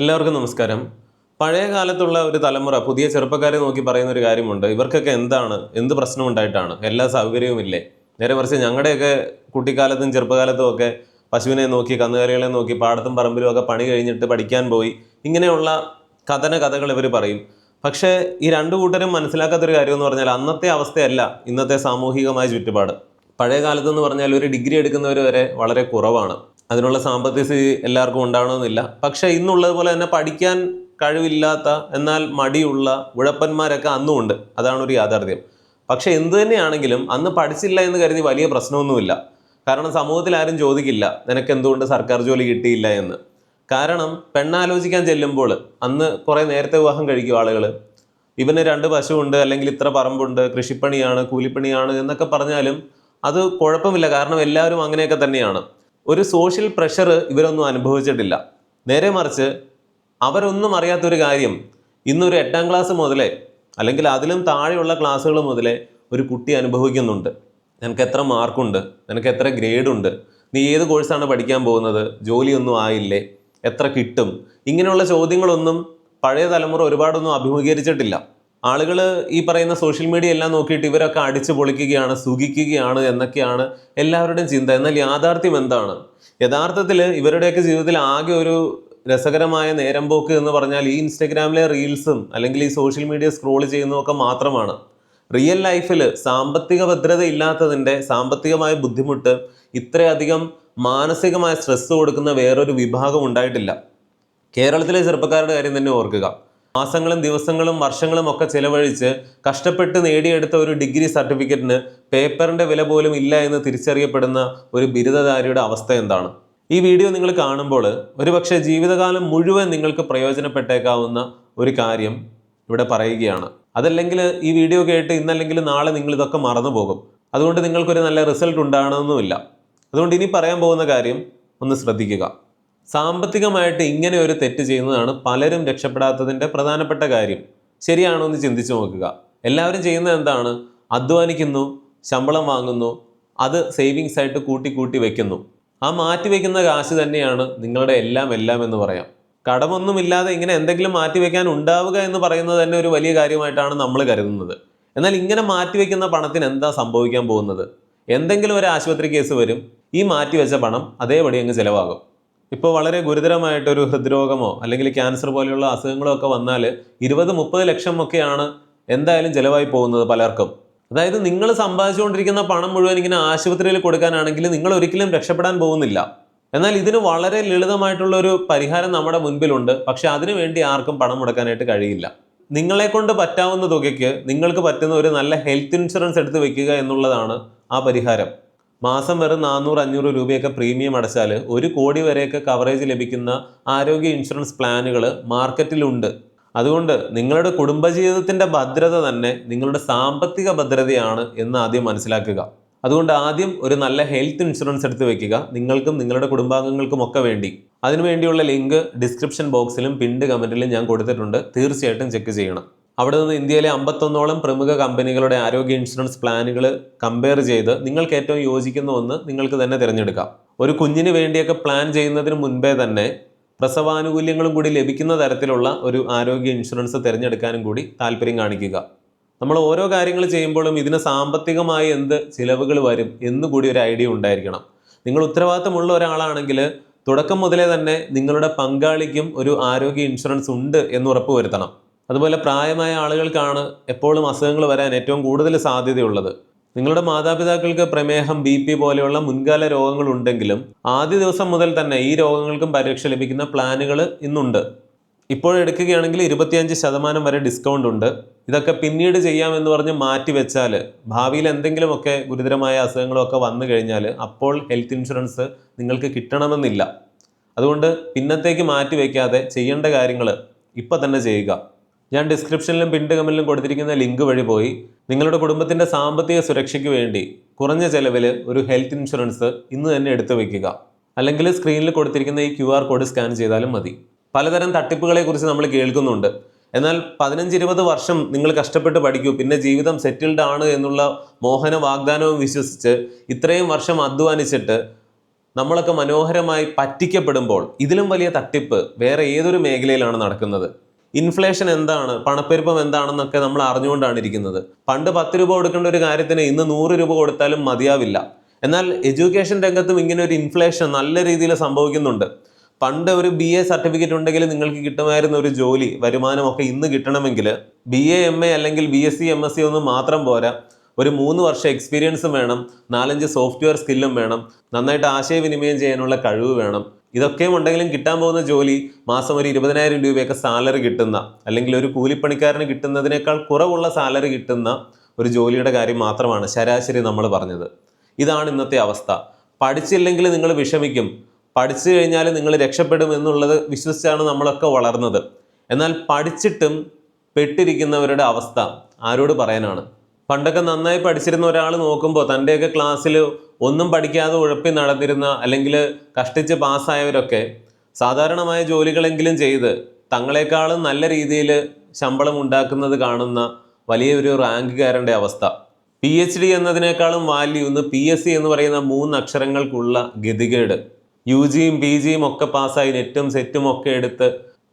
എല്ലാവർക്കും നമസ്കാരം. പഴയ കാലത്തുള്ള ഒരു തലമുറ പുതിയ ചെറുപ്പക്കാരെ നോക്കി പറയുന്ന ഒരു കാര്യമുണ്ട്. ഇവർക്കൊക്കെ എന്താണ്? എന്ത് പ്രശ്നം ഉണ്ടായിട്ടാണ് എല്ലാ സൗകര്യവും ഇല്ലേ? നേരെ മറിച്ച് ഞങ്ങളുടെയൊക്കെ കുട്ടിക്കാലത്തും ചെറുപ്പകാലത്തും ഒക്കെ പശുവിനെ നോക്കി കന്നുകാലികളെ നോക്കി പാടത്തും പറമ്പിലും ഒക്കെ പണി കഴിഞ്ഞിട്ട് പഠിക്കാൻ പോയി. ഇങ്ങനെയുള്ള കഥന കഥകൾ ഇവർ പറയും. പക്ഷേ ഈ രണ്ടു കൂട്ടരും മനസ്സിലാക്കാത്തൊരു കാര്യം എന്ന് പറഞ്ഞാൽ അന്നത്തെ അവസ്ഥയല്ല ഇന്നത്തെ സാമൂഹികമായ ചുറ്റുപാട്. പഴയ കാലത്തെന്ന് പറഞ്ഞാൽ ഒരു ഡിഗ്രി എടുക്കുന്നവർ വരെ വളരെ കുറവാണ്. അതിനുള്ള സാമ്പത്തിക സ്ഥിതി എല്ലാവർക്കും ഉണ്ടാവണമെന്നില്ല. പക്ഷേ ഇന്നുള്ളതുപോലെ തന്നെ പഠിക്കാൻ കഴിവില്ലാത്ത എന്നാൽ മടിയുള്ള ഉഴപ്പന്മാരൊക്കെ അന്നും ഉണ്ട്. അതാണ് ഒരു യാഥാർത്ഥ്യം. പക്ഷേ എന്തു തന്നെയാണെങ്കിലും അന്ന് പഠിച്ചില്ല എന്ന് കരുതി വലിയ പ്രശ്നമൊന്നുമില്ല. കാരണം സമൂഹത്തിൽ ആരും ചോദിക്കില്ല നിനക്ക് എന്തുകൊണ്ട് സർക്കാർ ജോലി കിട്ടിയില്ല എന്ന്? കാരണം പെണ്ണാലോചിക്കാൻ ചെല്ലുമ്പോൾ അന്ന് കുറേ നേരത്തെ വിവാഹം കഴിക്കും ആളുകൾ. ഇവന് രണ്ട് പശുവുണ്ട് അല്ലെങ്കിൽ ഇത്ര പറമ്പുണ്ട് കൃഷിപ്പണിയാണ് കൂലിപ്പണിയാണ് എന്നൊക്കെ പറഞ്ഞാലും അത് കുഴപ്പമില്ല. കാരണം എല്ലാവരും അങ്ങനെയൊക്കെ തന്നെയാണ്. ഒരു സോഷ്യൽ പ്രഷർ ഇവരൊന്നും അനുഭവിച്ചിട്ടില്ല. നേരെ മറിച്ച് അവരൊന്നും അറിയാത്തൊരു കാര്യം ഇന്നൊരു എട്ടാം ക്ലാസ് മുതലേ അല്ലെങ്കിൽ അതിലും താഴെയുള്ള ക്ലാസ്സുകൾ മുതലേ ഒരു കുട്ടി അനുഭവിക്കുന്നുണ്ട്. നിനക്ക് എത്ര മാർക്കുണ്ട്? നിനക്ക് എത്ര ഗ്രേഡുണ്ട് നീ ഏത് കോഴ്സാണ് പഠിക്കാൻ പോകുന്നത്? ജോലിയൊന്നും ആയില്ലേ? എത്ര കിട്ടും? ഇങ്ങനെയുള്ള ചോദ്യങ്ങളൊന്നും പഴയ തലമുറ ഒരുപാടൊന്നും അഭിമുഖീകരിച്ചിട്ടില്ല. ആളുകൾ ഈ പറയുന്ന സോഷ്യൽ മീഡിയ എല്ലാം നോക്കിയിട്ട് ഇവരൊക്കെ അടിച്ചു പൊളിക്കുകയാണ് സുഖിക്കുകയാണ് എന്നൊക്കെയാണ് എല്ലാവരുടെയും ചിന്ത. എന്നാൽ യാഥാർത്ഥ്യം എന്താണ്? യഥാർത്ഥത്തിൽ ഇവരുടെയൊക്കെ ജീവിതത്തിൽ ആകെ ഒരു രസകരമായ നേരം പോക്ക് എന്ന് പറഞ്ഞാൽ ഈ ഇൻസ്റ്റഗ്രാമിലെ റീൽസും അല്ലെങ്കിൽ ഈ സോഷ്യൽ മീഡിയ സ്ക്രോൾ ചെയ്യുന്നതൊക്കെ മാത്രമാണ്. റിയൽ ലൈഫിൽ സാമ്പത്തിക ഭദ്രത ഇല്ലാത്തതിന്റെ സാമ്പത്തികമായ ബുദ്ധിമുട്ട് ഇത്രയധികം മാനസികമായ സ്ട്രെസ് കൊടുക്കുന്ന വേറൊരു വിഭാഗം ഉണ്ടായിട്ടില്ല. കേരളത്തിലെ ചെറുപ്പക്കാരുടെ കാര്യം തന്നെ ഓർക്കുക. മാസങ്ങളും ദിവസങ്ങളും വർഷങ്ങളും ഒക്കെ ചിലവഴിച്ച് കഷ്ടപ്പെട്ട് നേടിയെടുത്ത ഒരു ഡിഗ്രി സർട്ടിഫിക്കറ്റിന് പേപ്പറിന്റെ വില പോലും ഇല്ല എന്ന് തിരിച്ചറിയപ്പെടുന്ന ഒരു ബിരുദധാരിയുടെ അവസ്ഥ എന്താണ്? ഈ വീഡിയോ നിങ്ങൾ കാണുമ്പോൾ ഒരുപക്ഷെ ജീവിതകാലം മുഴുവൻ നിങ്ങൾക്ക് പ്രയോജനപ്പെട്ടേക്കാവുന്ന ഒരു കാര്യം ഇവിടെ പറയുകയാണ്. അതല്ലെങ്കിൽ ഈ വീഡിയോ കേട്ട് ഇന്നല്ലെങ്കിൽ നാളെ നിങ്ങൾ ഇതൊക്കെ മറന്നു പോകും. അതുകൊണ്ട് നിങ്ങൾക്കൊരു നല്ല റിസൾട്ട് ഉണ്ടാകണമെന്നുമില്ല. അതുകൊണ്ട് ഇനി പറയാൻ പോകുന്ന കാര്യം ഒന്ന് ശ്രദ്ധിക്കുക. സാമ്പത്തികമായിട്ട് ഇങ്ങനെ ഒരു തെറ്റ് ചെയ്യുന്നതാണ് പലരും രക്ഷപ്പെടാത്തതിന്റെ പ്രധാനപ്പെട്ട കാര്യം. ശരിയാണോ എന്ന് ചിന്തിച്ചു നോക്കുക. എല്ലാവരും ചെയ്യുന്നത് എന്താണ്? അധ്വാനിക്കുന്നു ശമ്പളം വാങ്ങുന്നു അത് സേവിങ്സ് ആയിട്ട് കൂട്ടി കൂട്ടി വെക്കുന്നു. ആ മാറ്റി വെക്കുന്ന കാശ് തന്നെയാണ് നിങ്ങളുടെ എല്ലാം എല്ലാം എന്ന് പറയാം. കടമൊന്നുമില്ലാതെ ഇങ്ങനെ എന്തെങ്കിലും മാറ്റി വെക്കാൻ ഉണ്ടാവുക എന്ന് പറയുന്നത് തന്നെ ഒരു വലിയ കാര്യമായിട്ടാണ് നമ്മൾ കരുതുന്നത്. എന്നാൽ ഇങ്ങനെ മാറ്റി വെക്കുന്ന പണത്തിന് എന്താ സംഭവിക്കാൻ പോകുന്നത്? എന്തെങ്കിലും ഒരു ആശുപത്രി കേസ് വരും. ഈ മാറ്റി വെച്ച പണം അതേപടി അങ്ങ് ചിലവാകും. ഇപ്പോൾ വളരെ ഗുരുതരമായിട്ടൊരു ഹൃദ്രോഗമോ അല്ലെങ്കിൽ ക്യാൻസർ പോലെയുള്ള അസുഖങ്ങളോ ഒക്കെ വന്നാൽ ഇരുപത് മുപ്പത് ലക്ഷം ഒക്കെയാണ് എന്തായാലും ചിലവായി പോകുന്നത് പലർക്കും. അതായത് നിങ്ങൾ സമ്പാദിച്ചുകൊണ്ടിരിക്കുന്ന പണം മുഴുവൻ ഇങ്ങനെ ആശുപത്രിയിൽ കൊടുക്കാനാണെങ്കിൽ നിങ്ങൾ ഒരിക്കലും രക്ഷപ്പെടാൻ പോകുന്നില്ല. എന്നാൽ ഇതിന് വളരെ ലളിതമായിട്ടുള്ള ഒരു പരിഹാരം നമ്മുടെ മുൻപിലുണ്ട്. പക്ഷെ അതിനു വേണ്ടി ആർക്കും പണം മുടക്കാനായിട്ട് കഴിയില്ല. നിങ്ങളെ കൊണ്ട് പറ്റാവുന്ന തുകയ്ക്ക് നിങ്ങൾക്ക് പറ്റുന്ന ഒരു നല്ല ഹെൽത്ത് ഇൻഷുറൻസ് എടുത്ത് വെക്കുക എന്നുള്ളതാണ് ആ പരിഹാരം. മാസം വെറും നാനൂറ് അഞ്ഞൂറ് രൂപയൊക്കെ പ്രീമിയം അടച്ചാൽ ഒരു കോടി വരെയൊക്കെ കവറേജ് ലഭിക്കുന്ന ആരോഗ്യ ഇൻഷുറൻസ് പ്ലാനുകൾ മാർക്കറ്റിലുണ്ട്. അതുകൊണ്ട് നിങ്ങളുടെ കുടുംബജീവിതത്തിന്റെ ഭദ്രത തന്നെ നിങ്ങളുടെ സാമ്പത്തിക ഭദ്രതയാണ് എന്ന് ആദ്യം മനസ്സിലാക്കുക. അതുകൊണ്ട് ആദ്യം ഒരു നല്ല ഹെൽത്ത് ഇൻഷുറൻസ് എടുത്ത് വെക്കുക. നിങ്ങൾക്കും നിങ്ങളുടെ കുടുംബാംഗങ്ങൾക്കും ഒക്കെ വേണ്ടി. അതിനുവേണ്ടിയുള്ള ലിങ്ക് ഡിസ്ക്രിപ്ഷൻ ബോക്സിലും പിൻഡ് കമന്റിലും ഞാൻ കൊടുത്തിട്ടുണ്ട്. തീർച്ചയായിട്ടും ചെക്ക് ചെയ്യണം. അവിടെ നിന്ന് ഇന്ത്യയിലെ അമ്പത്തൊന്നോളം പ്രമുഖ കമ്പനികളുടെ ആരോഗ്യ ഇൻഷുറൻസ് പ്ലാനുകൾ കമ്പയർ ചെയ്ത് നിങ്ങൾക്ക് ഏറ്റവും യോജിക്കുന്ന ഒന്ന് നിങ്ങൾക്ക് തന്നെ തിരഞ്ഞെടുക്കാം. ഒരു കുഞ്ഞിന് വേണ്ടിയൊക്കെ പ്ലാൻ ചെയ്യുന്നതിന് മുൻപേ തന്നെ പ്രസവാനുകൂല്യങ്ങളും കൂടി ലഭിക്കുന്ന തരത്തിലുള്ള ഒരു ആരോഗ്യ ഇൻഷുറൻസ് തിരഞ്ഞെടുക്കാനും കൂടി താല്പര്യം കാണിക്കുക. നമ്മൾ ഓരോ കാര്യങ്ങൾ ചെയ്യുമ്പോഴും ഇതിന് സാമ്പത്തികമായി എന്ത് ചിലവുകൾ വരും എന്നുകൂടി ഒരു ഐഡിയ ഉണ്ടായിരിക്കണം. നിങ്ങൾ ഉത്തരവാദിത്തമുള്ള ഒരാളാണെങ്കിൽ തുടക്കം മുതലേ തന്നെ നിങ്ങളുടെ പങ്കാളിക്കും ഒരു ആരോഗ്യ ഇൻഷുറൻസ് ഉണ്ട് എന്ന് ഉറപ്പുവരുത്തണം. അതുപോലെ പ്രായമായ ആളുകൾക്കാണ് എപ്പോഴും അസുഖങ്ങൾ വരാൻ ഏറ്റവും കൂടുതൽ സാധ്യതയുള്ളത്. നിങ്ങളുടെ മാതാപിതാക്കൾക്ക് പ്രമേഹം ബി പി പോലെയുള്ള മുൻകാല രോഗങ്ങൾ ഉണ്ടെങ്കിലും ആദ്യ ദിവസം മുതൽ തന്നെ ഈ രോഗങ്ങൾക്കും പരീക്ഷ ലഭിക്കുന്ന പ്ലാനുകൾ ഇന്നുണ്ട്. ഇപ്പോൾ എടുക്കുകയാണെങ്കിൽ ഇരുപത്തിയഞ്ച് ശതമാനം വരെ ഡിസ്കൗണ്ട് ഉണ്ട്. ഇതൊക്കെ പിന്നീട് ചെയ്യാമെന്ന് പറഞ്ഞ് മാറ്റി വെച്ചാൽ ഭാവിയിൽ എന്തെങ്കിലുമൊക്കെ ഗുരുതരമായ അസുഖങ്ങളൊക്കെ വന്നു കഴിഞ്ഞാൽ അപ്പോൾ ഹെൽത്ത് ഇൻഷുറൻസ് നിങ്ങൾക്ക് കിട്ടണമെന്നില്ല. അതുകൊണ്ട് പിന്നത്തേക്ക് മാറ്റി വയ്ക്കാതെ ചെയ്യേണ്ട കാര്യങ്ങൾ ഇപ്പം തന്നെ ചെയ്യുക. ഞാൻ ഡിസ്ക്രിപ്ഷനിലും പിൻഡ് കമന്റിലും കൊടുത്തിരിക്കുന്ന ലിങ്ക് വഴി പോയി. നിങ്ങളുടെ കുടുംബത്തിന്റെ സാമ്പത്തിക സുരക്ഷയ്ക്ക് വേണ്ടി കുറഞ്ഞ ചെലവിൽ ഒരു ഹെൽത്ത് ഇൻഷുറൻസ് ഇന്ന് തന്നെ എടുത്തു വയ്ക്കുക അല്ലെങ്കിൽ സ്ക്രീനിൽ കൊടുത്തിരിക്കുന്ന ഈ ക്യു ആർ കോഡ് സ്കാൻ ചെയ്താലും മതി. പലതരം തട്ടിപ്പുകളെ കുറിച്ച് നമ്മൾ കേൾക്കുന്നുണ്ട്. എന്നാൽ പതിനഞ്ച് ഇരുപത് വർഷം നിങ്ങൾ കഷ്ടപ്പെട്ട് പഠിക്കൂ. പിന്നെ ജീവിതം സെറ്റിൽഡ് ആണ് എന്നുള്ള മോഹന വാഗ്ദാനവും വിശ്വസിച്ച് ഇത്രയും വർഷം അധ്വാനിച്ചിട്ട് നമ്മളൊക്കെ മനോഹരമായി പറ്റിക്കപ്പെടുമ്പോൾ ഇതിലും വലിയ തട്ടിപ്പ് വേറെ ഏതൊരു മേഖലയിലാണ് നടക്കുന്നത്? ഇൻഫ്ലേഷൻ എന്താണ്? പണപ്പെരുപ്പം എന്താണെന്നൊക്കെ നമ്മൾ അറിഞ്ഞുകൊണ്ടാണ് ഇരിക്കുന്നത്. പണ്ട് പത്ത് രൂപ കൊടുക്കേണ്ട ഒരു കാര്യത്തിന് ഇന്ന് നൂറ് രൂപ കൊടുത്താലും മതിയാവില്ല. എന്നാൽ എഡ്യൂക്കേഷൻ രംഗത്തും ഇങ്ങനെ ഒരു ഇൻഫ്ലേഷൻ നല്ല രീതിയിൽ സംഭവിക്കുന്നുണ്ട്. പണ്ട് ഒരു ബി എ സർട്ടിഫിക്കറ്റ് ഉണ്ടെങ്കിൽ നിങ്ങൾക്ക് കിട്ടുമായിരുന്ന ഒരു ജോലി വരുമാനമൊക്കെ ഇന്ന് കിട്ടണമെങ്കിൽ ബി എ എം എ അല്ലെങ്കിൽ B S C M S C ഒന്നും മാത്രം പോരാ. ഒരു മൂന്ന് വർഷം എക്സ്പീരിയൻസും വേണം നാലഞ്ച് സോഫ്റ്റ്വെയർ സ്കില്ലും വേണം നന്നായിട്ട് ആശയവിനിമയം ചെയ്യാനുള്ള കഴിവ് വേണം. ഇതൊക്കെയും ഉണ്ടെങ്കിലും കിട്ടാൻ പോകുന്ന ജോലി മാസം ഒരു ഇരുപതിനായിരം രൂപയൊക്കെ സാലറി കിട്ടുന്ന അല്ലെങ്കിൽ ഒരു കൂലിപ്പണിക്കാരന് കിട്ടുന്നതിനേക്കാൾ കുറവുള്ള സാലറി കിട്ടുന്ന ഒരു ജോലിയുടെ കാര്യം മാത്രമാണ് ശരാശരി നമ്മൾ പറഞ്ഞത്. ഇതാണ് ഇന്നത്തെ അവസ്ഥ. പഠിച്ചില്ലെങ്കിൽ നിങ്ങൾ വിഷമിക്കും. പഠിച്ചു കഴിഞ്ഞാൽ നിങ്ങൾ രക്ഷപ്പെടും എന്നുള്ളത് വിശ്വസിച്ചാണ് നമ്മളൊക്കെ വളർന്നത്. എന്നാൽ പഠിച്ചിട്ടും പെട്ടിരിക്കുന്നവരുടെ അവസ്ഥ ആരോട് പറയാനാണ്? പണ്ടൊക്കെ നന്നായി പഠിച്ചിരുന്ന ഒരാൾ നോക്കുമ്പോൾ തന്റെയൊക്കെ ക്ലാസ്സിൽ ഒന്നും പഠിക്കാതെ ഉഴപ്പി നടന്നിരുന്ന അല്ലെങ്കിൽ കഷ്ടിച്ച് പാസ്സായവരൊക്കെ സാധാരണമായ ജോലികളെങ്കിലും ചെയ്ത് തങ്ങളെക്കാളും നല്ല രീതിയിൽ ശമ്പളം ഉണ്ടാക്കുന്നത് കാണുന്ന വലിയൊരു റാങ്കുകാരന്റെ അവസ്ഥ. പി എച്ച് ഡി എന്നതിനേക്കാളും വാല്യൂ ഇന്ന് പി എസ് സി എന്ന് പറയുന്ന മൂന്ന് അക്ഷരങ്ങൾക്കുള്ള ഗതികേട്. യു ജിയും പി ജിയും ഒക്കെ പാസ്സായി നെറ്റും സെറ്റും ഒക്കെ എടുത്ത്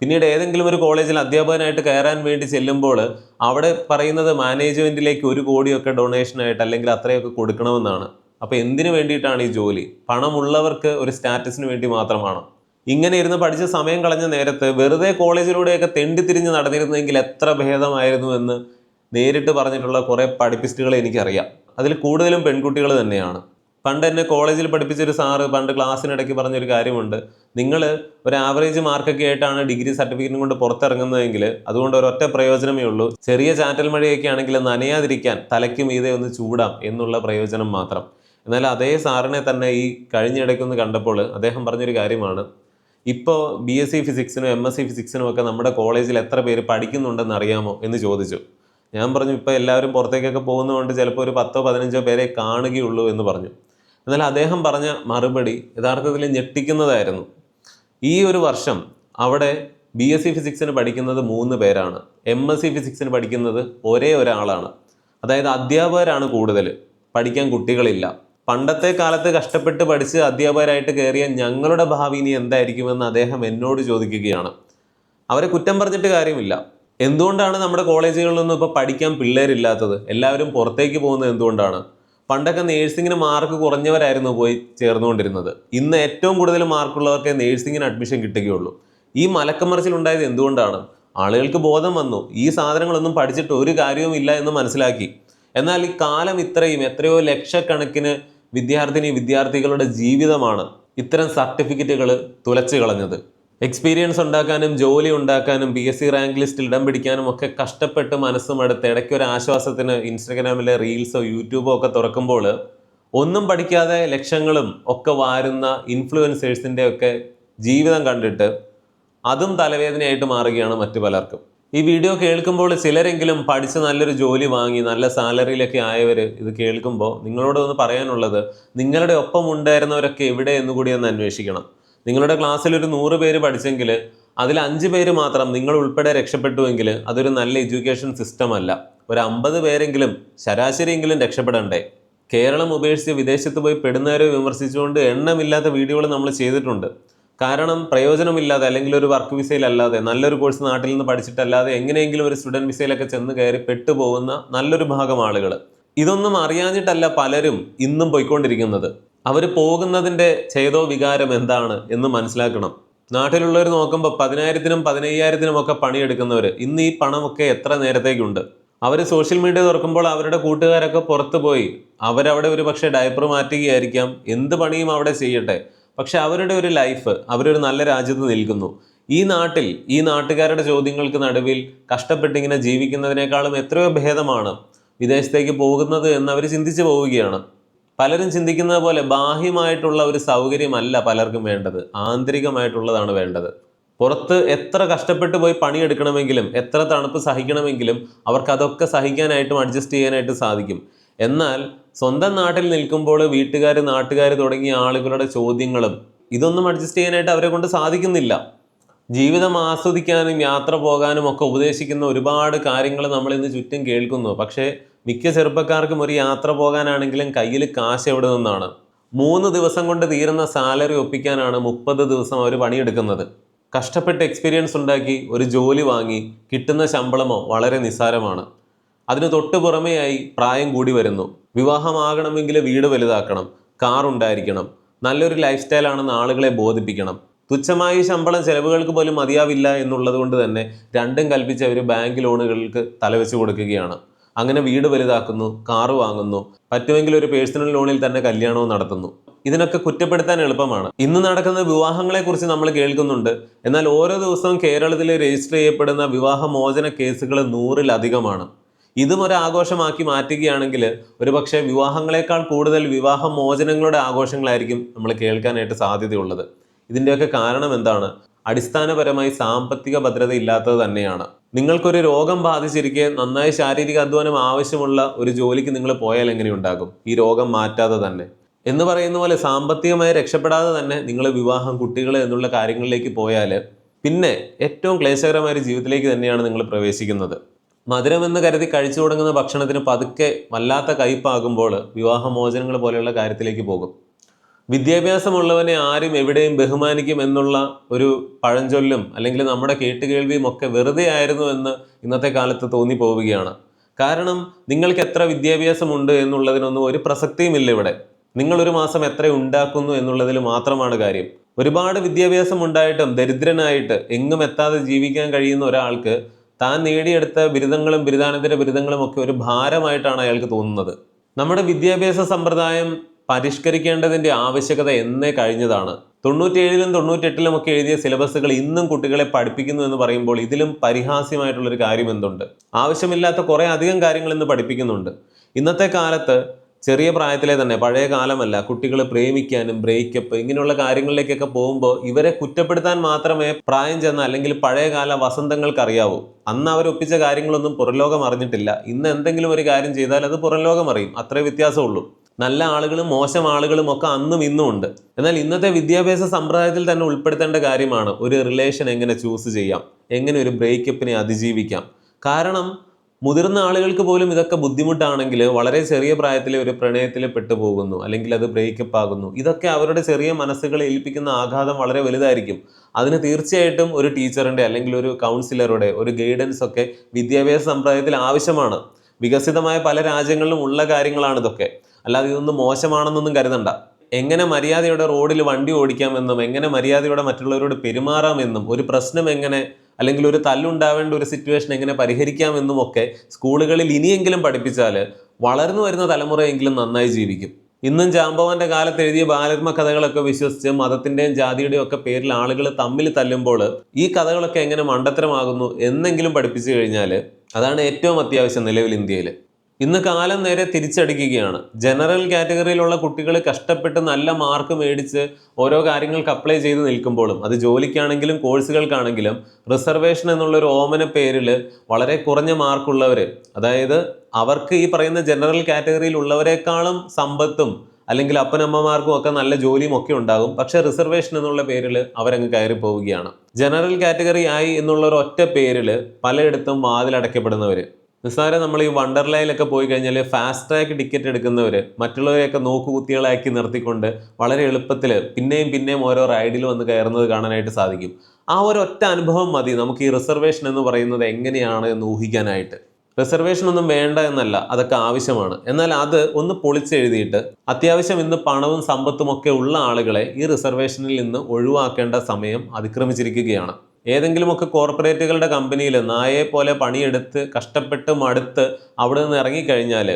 പിന്നീട് ഏതെങ്കിലും ഒരു കോളേജിൽ അധ്യാപകനായിട്ട് കയറാൻ വേണ്ടി ചെല്ലുമ്പോൾ അവിടെ പറയുന്നത് മാനേജ്മെന്റിലേക്ക് ഒരു കോടിയൊക്കെ ഡൊണേഷനായിട്ട് അല്ലെങ്കിൽ അത്രയൊക്കെ കൊടുക്കണമെന്നാണ്. അപ്പോൾ എന്തിനു വേണ്ടിയിട്ടാണ് ഈ ജോലി? പണമുള്ളവർക്ക് ഒരു സ്റ്റാറ്റസിന് വേണ്ടി മാത്രമാണ്? ഇങ്ങനെ ഇരുന്ന് പഠിച്ച സമയം കളഞ്ഞ നേരത്ത് വെറുതെ കോളേജിലൂടെയൊക്കെ തെണ്ടിത്തിരിഞ്ഞ് നടന്നിരുന്നെങ്കിൽ എത്ര ഭേദമായിരുന്നു എന്ന് നേരിട്ട് പറഞ്ഞിട്ടുള്ള കുറേ പഠിപ്പിസ്റ്റുകളെ എനിക്കറിയാം. അതിൽ കൂടുതലും പെൺകുട്ടികൾ തന്നെയാണ്. പണ്ട് എന്നെ കോളേജിൽ പഠിപ്പിച്ചൊരു സാറ് പണ്ട് ക്ലാസ്സിനിടയ്ക്ക് പറഞ്ഞൊരു കാര്യമുണ്ട്. നിങ്ങൾ ഒരു ആവറേജ് മാർക്കൊക്കെ ആയിട്ടാണ് ഡിഗ്രി സർട്ടിഫിക്കറ്റും കൊണ്ട് പുറത്തിറങ്ങുന്നതെങ്കിൽ അതുകൊണ്ട് ഒരൊറ്റ പ്രയോജനമേ ഉള്ളൂ. ചെറിയ ചാറ്റൽ മഴയൊക്കെ ആണെങ്കിൽ നനയാതിരിക്കാൻ തലയ്ക്ക് മീതെ ഒന്ന് ചൂടാം എന്നുള്ള പ്രയോജനം മാത്രം. എന്നാൽ അതേ സാറിനെ തന്നെ ഈ കഴിഞ്ഞിടയ്ക്കൊന്ന് കണ്ടപ്പോൾ അദ്ദേഹം പറഞ്ഞൊരു കാര്യമാണ്. ഇപ്പോൾ ബി എസ് സി ഫിസിക്സിനും എം എസ് സി ഫിസിക്സിനും ഒക്കെ നമ്മുടെ കോളേജിൽ എത്ര പേര് പഠിക്കുന്നുണ്ടെന്ന് അറിയാമോ എന്ന് ചോദിച്ചു. ഞാൻ പറഞ്ഞു ഇപ്പോൾ എല്ലാവരും പുറത്തേക്കൊക്കെ പോകുന്നതുകൊണ്ട് ചിലപ്പോൾ ഒരു പത്തോ പതിനഞ്ചോ പേരെ കാണുകയുള്ളൂ എന്ന് പറഞ്ഞു. എന്നാൽ അദ്ദേഹം പറഞ്ഞ മറുപടി യഥാർത്ഥത്തിൽ ഞെട്ടിക്കുന്നതായിരുന്നു. ഈ ഒരു വർഷം അവിടെ ബി എസ് സി ഫിസിക്സിന് പഠിക്കുന്നത് മൂന്ന് പേരാണ്. എം എസ് സി ഫിസിക്സിന് പഠിക്കുന്നത് ഒരേ ഒരാളാണ്. അതായത് അധ്യാപകരാണ് കൂടുതൽ പഠിക്കാൻ കുട്ടികളില്ല. പണ്ടത്തെ കാലത്ത് കഷ്ടപ്പെട്ട് പഠിച്ച് അധ്യാപകരായിട്ട് കയറിയ ഞങ്ങളുടെ ഭാവി ഇനി എന്തായിരിക്കുമെന്ന് അദ്ദേഹം എന്നോട് ചോദിക്കുകയാണ്. അവരെ കുറ്റം പറഞ്ഞിട്ട് കാര്യമില്ല. എന്തുകൊണ്ടാണ് നമ്മുടെ കോളേജുകളിൽ കോളേജുകളിലൊന്നും ഇപ്പോൾ പഠിക്കാൻ പിള്ളേരില്ലാത്തത്? എല്ലാവരും പുറത്തേക്ക് പോകുന്നത് എന്തുകൊണ്ടാണ്? പണ്ടൊക്കെ നേഴ്സിങ്ങിന് മാർക്ക് കുറഞ്ഞവരായിരുന്നു പോയി ചേർന്നുകൊണ്ടിരുന്നത്. ഇന്ന് ഏറ്റവും കൂടുതൽ മാർക്കുള്ളവർക്ക് നേഴ്സിങ്ങിന് അഡ്മിഷൻ കിട്ടുകയുള്ളൂ. ഈ മലക്കമറിച്ചിൽ ഉണ്ടായത് എന്തുകൊണ്ടാണ്? ആളുകൾക്ക് ബോധം വന്നു. ഈ സാധനങ്ങളൊന്നും പഠിച്ചിട്ട് ഒരു കാര്യവും ഇല്ല എന്ന് മനസ്സിലാക്കി. എന്നാൽ ഈ കാലം ഇത്രയും എത്രയോ ലക്ഷക്കണക്കിന് വിദ്യാർത്ഥിനി വിദ്യാർത്ഥികളുടെ ജീവിതമാണ് ഇത്തരം സർട്ടിഫിക്കറ്റുകൾ തുലച്ചു കളഞ്ഞത്. എക്സ്പീരിയൻസ് ഉണ്ടാക്കാനും ജോലി ഉണ്ടാക്കാനും പി എസ് സി റാങ്ക് ലിസ്റ്റിൽ ഇടം പിടിക്കാനും ഒക്കെ കഷ്ടപ്പെട്ട് മനസ്സും എടുത്ത് ഇടയ്ക്ക് ഒരു ആശ്വാസത്തിന് ഇൻസ്റ്റഗ്രാമിലെ റീൽസോ യൂട്യൂബോ ഒക്കെ തുറക്കുമ്പോൾ ഒന്നും പഠിക്കാതെ ലക്ഷങ്ങളും ഒക്കെ വാരുന്ന ഇൻഫ്ലുവൻസേഴ്സിന്റെ ഒക്കെ ജീവിതം കണ്ടിട്ട് അതും തലവേദനയായിട്ട് മാറുകയാണ് മറ്റു പലർക്കും. ഈ വീഡിയോ കേൾക്കുമ്പോൾ ചിലരെങ്കിലും പഠിച്ച് നല്ലൊരു ജോലി വാങ്ങി നല്ല സാലറിയിലൊക്കെ ആയവർ ഇത് കേൾക്കുമ്പോൾ നിങ്ങളോട് ഒന്ന് പറയാനുള്ളത് നിങ്ങളുടെ ഒപ്പം ഉണ്ടായിരുന്നവരൊക്കെ എവിടെ എന്ന് കൂടി ഒന്ന് അന്വേഷിക്കണം. നിങ്ങളുടെ ക്ലാസ്സിൽ ഒരു നൂറ് പേര് പഠിച്ചെങ്കിൽ അതിൽ അഞ്ച് പേര് മാത്രം നിങ്ങൾ ഉൾപ്പെടെ രക്ഷപ്പെട്ടുവെങ്കിൽ അതൊരു നല്ല എഡ്യൂക്കേഷൻ സിസ്റ്റം അല്ല. ഒരു അമ്പത് പേരെങ്കിലും ശരാശരിയെങ്കിലും രക്ഷപ്പെടണ്ടേ. കേരളം ഉപേക്ഷിച്ച് വിദേശത്ത് പോയി പെടുന്നവരെ വിമർശിച്ചുകൊണ്ട് എണ്ണമില്ലാത്ത വീഡിയോകൾ നമ്മൾ ചെയ്തിട്ടുണ്ട്. കാരണം പ്രയോജനമില്ലാതെ അല്ലെങ്കിൽ ഒരു വർക്ക് വിസയിലല്ലാതെ നല്ലൊരു കോഴ്സ് നാട്ടിൽ നിന്ന് പഠിച്ചിട്ടല്ലാതെ എങ്ങനെയെങ്കിലും ഒരു സ്റ്റുഡന്റ് വിസയിലൊക്കെ ചെന്ന് കയറി പെട്ടുപോകുന്ന നല്ലൊരു ഭാഗം ആളുകൾ. ഇതൊന്നും അറിയാഞ്ഞിട്ടല്ല പലരും ഇന്നും പോയിക്കൊണ്ടിരിക്കുന്നത്. അവർ പോകുന്നതിന്റെ ഛേദോ വികാരം എന്താണ് എന്ന് മനസ്സിലാക്കണം. നാട്ടിലുള്ളവർ നോക്കുമ്പോൾ പതിനായിരത്തിനും പതിനയ്യായിരത്തിനും ഒക്കെ പണിയെടുക്കുന്നവർ ഇന്ന് ഈ പണമൊക്കെ എത്ര നേരത്തേക്കുണ്ട്? അവർ സോഷ്യൽ മീഡിയ തുറക്കുമ്പോൾ അവരുടെ കൂട്ടുകാരൊക്കെ പുറത്തു പോയി അവരവിടെ ഒരു പക്ഷേ ഡയപ്പർ മാറ്റുകയായിരിക്കാം എന്ത് പണിയും അവിടെ ചെയ്യട്ടെ. പക്ഷെ അവരുടെ ഒരു ലൈഫ് അവരൊരു നല്ല രാജ്യത്ത് നിൽക്കുന്നു. ഈ നാട്ടിൽ ഈ നാട്ടുകാരുടെ ചോദ്യങ്ങൾക്ക് നടുവിൽ കഷ്ടപ്പെട്ടിങ്ങനെ ജീവിക്കുന്നതിനേക്കാളും എത്രയോ ഭേദമാണ് വിദേശത്തേക്ക് പോകുന്നത് എന്ന് അവർ ചിന്തിച്ചു പോവുകയാണ്. പലരും ചിന്തിക്കുന്നത് പോലെ ബാഹ്യമായിട്ടുള്ള ഒരു സൗകര്യമല്ല പലർക്കും വേണ്ടത്. ആന്തരികമായിട്ടുള്ളതാണ് വേണ്ടത്. പുറത്ത് എത്ര കഷ്ടപ്പെട്ട് പോയി പണിയെടുക്കണമെങ്കിലും എത്ര തണുപ്പ് സഹിക്കണമെങ്കിലും അവർക്ക് അതൊക്കെ സഹിക്കാനായിട്ടും അഡ്ജസ്റ്റ് ചെയ്യാനായിട്ടും സാധിക്കും. എന്നാൽ സ്വന്തം നാട്ടിൽ നിൽക്കുമ്പോൾ വീട്ടുകാർ നാട്ടുകാർ തുടങ്ങിയ ആളുകളുടെ ചോദ്യങ്ങളും ഇതൊന്നും അഡ്ജസ്റ്റ് ചെയ്യാനായിട്ട് അവരെ കൊണ്ട് സാധിക്കുന്നില്ല. ജീവിതം ആസ്വദിക്കാനും യാത്ര പോകാനും ഒക്കെ ഉപദേശിക്കുന്ന ഒരുപാട് കാര്യങ്ങൾ നമ്മൾ ഇന്ന് ചുറ്റും കേൾക്കുന്നു. പക്ഷേ മിക്ക ചെറുപ്പക്കാർക്കും ഒരു യാത്ര പോകാനാണെങ്കിലും കയ്യിൽ കാശ് എവിടെ നിന്നാണ്? മൂന്ന് ദിവസം കൊണ്ട് തീരുന്ന സാലറി ഒപ്പിക്കാനാണ് മുപ്പത് ദിവസം അവർ പണിയെടുക്കുന്നത്. കഷ്ടപ്പെട്ട് എക്സ്പീരിയൻസ് ഉണ്ടാക്കി ഒരു ജോലി വാങ്ങി കിട്ടുന്ന ശമ്പളമോ വളരെ നിസ്സാരമാണ്. അതിന് തൊട്ട് പുറമെയായി പ്രായം കൂടി വരുന്നു. വിവാഹമാകണമെങ്കിൽ വീട് വലുതാക്കണം കാർ ഉണ്ടായിരിക്കണം നല്ലൊരു ലൈഫ് സ്റ്റൈലാണെന്ന് ആളുകളെ ബോധിപ്പിക്കണം. തുച്ഛമായ ശമ്പളം ചെലവുകൾക്ക് പോലും മതിയാവില്ല എന്നുള്ളത് കൊണ്ട് തന്നെ രണ്ടും കൽപ്പിച്ച് അവർ ബാങ്ക് ലോണുകൾക്ക് തലവെച്ച് കൊടുക്കുകയാണ്. അങ്ങനെ വീട് വലുതാക്കുന്നു കാറ് വാങ്ങുന്നു പറ്റുമെങ്കിൽ ഒരു പേഴ്സണൽ ലോണിൽ തന്നെ കല്യാണവും നടത്തുന്നു. ഇതിനൊക്കെ കുറ്റപ്പെടുത്താൻ എളുപ്പമാണ്. ഇന്ന് നടക്കുന്ന വിവാഹങ്ങളെ കുറിച്ച് നമ്മൾ കേൾക്കുന്നുണ്ട്. എന്നാൽ ഓരോ ദിവസവും കേരളത്തിൽ രജിസ്റ്റർ ചെയ്യപ്പെടുന്ന വിവാഹമോചന കേസുകൾ നൂറിലധികമാണ്. ഇതും ഒരു ആഘോഷമാക്കി മാറ്റുകയാണെങ്കിൽ ഒരുപക്ഷെ വിവാഹങ്ങളെക്കാൾ കൂടുതൽ വിവാഹമോചനങ്ങളുടെ ആഘോഷങ്ങളായിരിക്കും നമ്മൾ കേൾക്കാനായിട്ട് സാധ്യതയുള്ളത്. ഇതിന്റെയൊക്കെ കാരണം എന്താണ്? അടിസ്ഥാനപരമായി സാമ്പത്തിക ഭദ്രത ഇല്ലാത്തത് തന്നെയാണ്. നിങ്ങൾക്കൊരു രോഗം ബാധിച്ചിരിക്കെ നന്നായി ശാരീരിക അധ്വാനം ആവശ്യമുള്ള ഒരു ജോലിക്ക് നിങ്ങൾ പോയാൽ എങ്ങനെ ഉണ്ടാകും? ഈ രോഗം മാറ്റാതെ തന്നെ. എന്ന് പറയുന്ന പോലെ സാമ്പത്തികമായി രക്ഷപ്പെടാതെ തന്നെ നിങ്ങൾ വിവാഹം കുട്ടികൾ എന്നുള്ള കാര്യങ്ങളിലേക്ക് പോയാൽ പിന്നെ ഏറ്റവും ക്ലേശകരമായ ഒരു ജീവിതത്തിലേക്ക് തന്നെയാണ് നിങ്ങൾ പ്രവേശിക്കുന്നത്. മധുരമെന്ന് കരുതി കഴിച്ചു തുടങ്ങുന്ന ഭക്ഷണത്തിന് പതുക്കെ വല്ലാത്ത കയ്പാകുമ്പോൾ വിവാഹമോചനങ്ങൾ പോലെയുള്ള കാര്യത്തിലേക്ക് പോകും. വിദ്യാഭ്യാസമുള്ളവനെ ആരും എവിടെയും ബഹുമാനിക്കും എന്നുള്ള ഒരു പഴഞ്ചൊല്ലും അല്ലെങ്കിൽ നമ്മുടെ കേട്ടുകേൾവിയും ഒക്കെ വെറുതെ ആയിരുന്നു എന്ന് ഇന്നത്തെ കാലത്ത് തോന്നിപ്പോവുകയാണ്. കാരണം നിങ്ങൾക്ക് എത്ര വിദ്യാഭ്യാസമുണ്ട് എന്നുള്ളതിനൊന്നും ഒരു പ്രസക്തിയുമില്ല ഇവിടെ. നിങ്ങളൊരു മാസം എത്ര ഉണ്ടാക്കുന്നു എന്നുള്ളതിൽ മാത്രമാണ് കാര്യം. ഒരുപാട് വിദ്യാഭ്യാസം ഉണ്ടായിട്ടും ദരിദ്രനായിട്ട് എങ്ങും എത്താതെ ജീവിക്കാൻ കഴിയുന്ന ഒരാൾക്ക് താൻ നേടിയെടുത്ത ബിരുദങ്ങളും ബിരുദാനന്തര ബിരുദങ്ങളും ഒക്കെ ഒരു ഭാരമായിട്ടാണ് അയാൾക്ക് തോന്നുന്നത്. നമ്മുടെ വിദ്യാഭ്യാസ സമ്പ്രദായം പരിഷ്കരിക്കേണ്ടതിന്റെ ആവശ്യകത എന്നേ കഴിഞ്ഞതാണ്. തൊണ്ണൂറ്റിയേഴിലും തൊണ്ണൂറ്റെട്ടിലും ഒക്കെ എഴുതിയ സിലബസുകൾ ഇന്നും കുട്ടികളെ പഠിപ്പിക്കുന്നു എന്ന് പറയുമ്പോൾ ഇതിലും പരിഹാസ്യമായിട്ടുള്ളൊരു കാര്യം എന്തുണ്ട്? ആവശ്യമില്ലാത്ത കുറേ അധികം കാര്യങ്ങൾ ഇന്ന് പഠിപ്പിക്കുന്നുണ്ട്. ഇന്നത്തെ കാലത്ത് ചെറിയ പ്രായത്തിലെ തന്നെ പഴയ കാലമല്ല കുട്ടികൾ പ്രേമിക്കാനും ബ്രേക്കപ്പ് ഇങ്ങനെയുള്ള കാര്യങ്ങളിലേക്കൊക്കെ പോകുമ്പോൾ ഇവരെ കുറ്റപ്പെടുത്താൻ മാത്രമേ പ്രായം ചെന്ന അല്ലെങ്കിൽ പഴയകാല വസന്തങ്ങൾക്ക് അറിയാവൂ. അന്ന് അവർ ഒപ്പിച്ച കാര്യങ്ങളൊന്നും പുറംലോകം അറിഞ്ഞിട്ടില്ല. ഇന്ന് എന്തെങ്കിലും ഒരു കാര്യം ചെയ്താൽ അത് പുറലോകം അറിയും. അത്രേ വ്യത്യാസമുള്ളൂ. നല്ല ആളുകളും മോശം ആളുകളും ഒക്കെ അന്നും ഇന്നും ഉണ്ട്. എന്നാൽ ഇന്നത്തെ വിദ്യാഭ്യാസ സമ്പ്രദായത്തിൽ തന്നെ ഉൾപ്പെടുത്തേണ്ട കാര്യമാണ് ഒരു റിലേഷൻ എങ്ങനെ ചൂസ് ചെയ്യാം എങ്ങനെ ഒരു ബ്രേക്കപ്പിനെ അതിജീവിക്കാം. കാരണം മുതിർന്ന ആളുകൾക്ക് പോലും ഇതൊക്കെ ബുദ്ധിമുട്ടാണെങ്കിൽ വളരെ ചെറിയ പ്രായത്തിൽ ഒരു പ്രണയത്തിൽ പെട്ടുപോകുന്നു അല്ലെങ്കിൽ അത് ബ്രേക്കപ്പ് ആകുന്നു. ഇതൊക്കെ അവരുടെ ചെറിയ മനസ്സുകളെ ഏൽപ്പിക്കുന്ന ആഘാതം വളരെ വലുതായിരിക്കും. അതിന് തീർച്ചയായിട്ടും ഒരു ടീച്ചറിന്റെ അല്ലെങ്കിൽ ഒരു കൗൺസിലറുടെ ഒരു ഗൈഡൻസ് ഒക്കെ വിദ്യാഭ്യാസ സമ്പ്രദായത്തിൽ ആവശ്യമാണ്. വികസിതമായ പല രാജ്യങ്ങളിലും ഉള്ള കാര്യങ്ങളാണ് ഇതൊക്കെ അല്ലാതെ ഇതൊന്നും മോശമാണെന്നൊന്നും കരുതണ്ട. എങ്ങനെ മര്യാദയോടെ റോഡിൽ വണ്ടി ഓടിക്കാമെന്നും എങ്ങനെ മര്യാദയോടെ മറ്റുള്ളവരോട് പെരുമാറാമെന്നും ഒരു പ്രശ്നം എങ്ങനെ അല്ലെങ്കിൽ ഒരു തല്ലുണ്ടാവേണ്ട ഒരു സിറ്റുവേഷൻ എങ്ങനെ പരിഹരിക്കാമെന്നും ഒക്കെ സ്കൂളുകളിൽ ഇനിയെങ്കിലും പഠിപ്പിച്ചാൽ വളർന്നു വരുന്ന തലമുറയെങ്കിലും നന്നായി ജീവിക്കും. ഇന്നും ജാമ്പവാന്റെ കാലത്ത് എഴുതിയ ബാലർമ കഥകളൊക്കെ വിശ്വസിച്ച് മതത്തിന്റെയും ജാതിയുടെയും ഒക്കെ പേരിൽ ആളുകൾ തമ്മിൽ തല്ലുമ്പോൾ ഈ കഥകളൊക്കെ എങ്ങനെ മണ്ടത്തരമാകുന്നു എന്നെങ്കിലും പഠിപ്പിച്ചു കഴിഞ്ഞാൽ അതാണ് ഏറ്റവും അത്യാവശ്യം നിലവിൽ ഇന്ത്യയിൽ ഇന്ന് കാലം നേരെ തിരിച്ചടിക്കുകയാണ്. ജനറൽ കാറ്റഗറിയിലുള്ള കുട്ടികൾ കഷ്ടപ്പെട്ട് നല്ല മാർക്ക് മേടിച്ച് ഓരോ കാര്യങ്ങൾക്ക് അപ്ലൈ ചെയ്ത് നിൽക്കുമ്പോഴും അത് ജോലിക്കാണെങ്കിലും കോഴ്സുകൾക്കാണെങ്കിലും റിസർവേഷൻ എന്നുള്ള ഒരു ഓമന പേരിൽ വളരെ കുറഞ്ഞ മാർക്കുള്ളവർ അതായത് അവർക്ക് ഈ പറയുന്ന ജനറൽ കാറ്റഗറിയിൽ ഉള്ളവരെക്കാളും സമ്പത്തും അല്ലെങ്കിൽ അപ്പനമ്മമാർക്കും ഒക്കെ നല്ല ജോലിയും ഒക്കെ ഉണ്ടാകും. പക്ഷെ റിസർവേഷൻ എന്നുള്ള പേരിൽ അവരങ്ങ് കയറി പോവുകയാണ്. ജനറൽ കാറ്റഗറി ആയി എന്നുള്ള ഒരു ഒറ്റ പേരിൽ പലയിടത്തും വാതിലടയ്ക്കപ്പെടുന്നവർ നിസ്സാരം നമ്മൾ ഈ വണ്ടർലയിലൊക്കെ പോയി കഴിഞ്ഞാൽ ഫാസ്റ്റ് ട്രാക്ക് ടിക്കറ്റ് എടുക്കുന്നവർ മറ്റുള്ളവരെയൊക്കെ നോക്കുകുത്തികളാക്കി നിർത്തിക്കൊണ്ട് വളരെ എളുപ്പത്തിൽ പിന്നെയും പിന്നെയും ഓരോ റൈഡിൽ വന്ന് കയറുന്നത് കാണാനായിട്ട് സാധിക്കും. ആ ഒരു ഒറ്റ അനുഭവം മതി നമുക്ക് ഈ റിസർവേഷൻ എന്ന് പറയുന്നത് എങ്ങനെയാണ് എന്ന് ഊഹിക്കാനായിട്ട്. റിസർവേഷൻ ഒന്നും വേണ്ട എന്നല്ല അതൊക്കെ ആവശ്യമാണ്. എന്നാൽ അത് ഒന്ന് പൊളിച്ചെഴുതിയിട്ട് അത്യാവശ്യം ഇന്ന് പണവും സമ്പത്തും ഒക്കെ ഉള്ള ആളുകളെ ഈ റിസർവേഷനിൽ നിന്ന് ഒഴിവാക്കേണ്ട സമയം അതിക്രമിച്ചിരിക്കുകയാണ്. ഏതെങ്കിലുമൊക്കെ കോർപ്പറേറ്റുകളുടെ കമ്പനിയിൽ നായയെ പോലെ പണിയെടുത്ത് കഷ്ടപ്പെട്ട് മടുത്ത് അവിടെ നിന്ന് ഇറങ്ങിക്കഴിഞ്ഞാൽ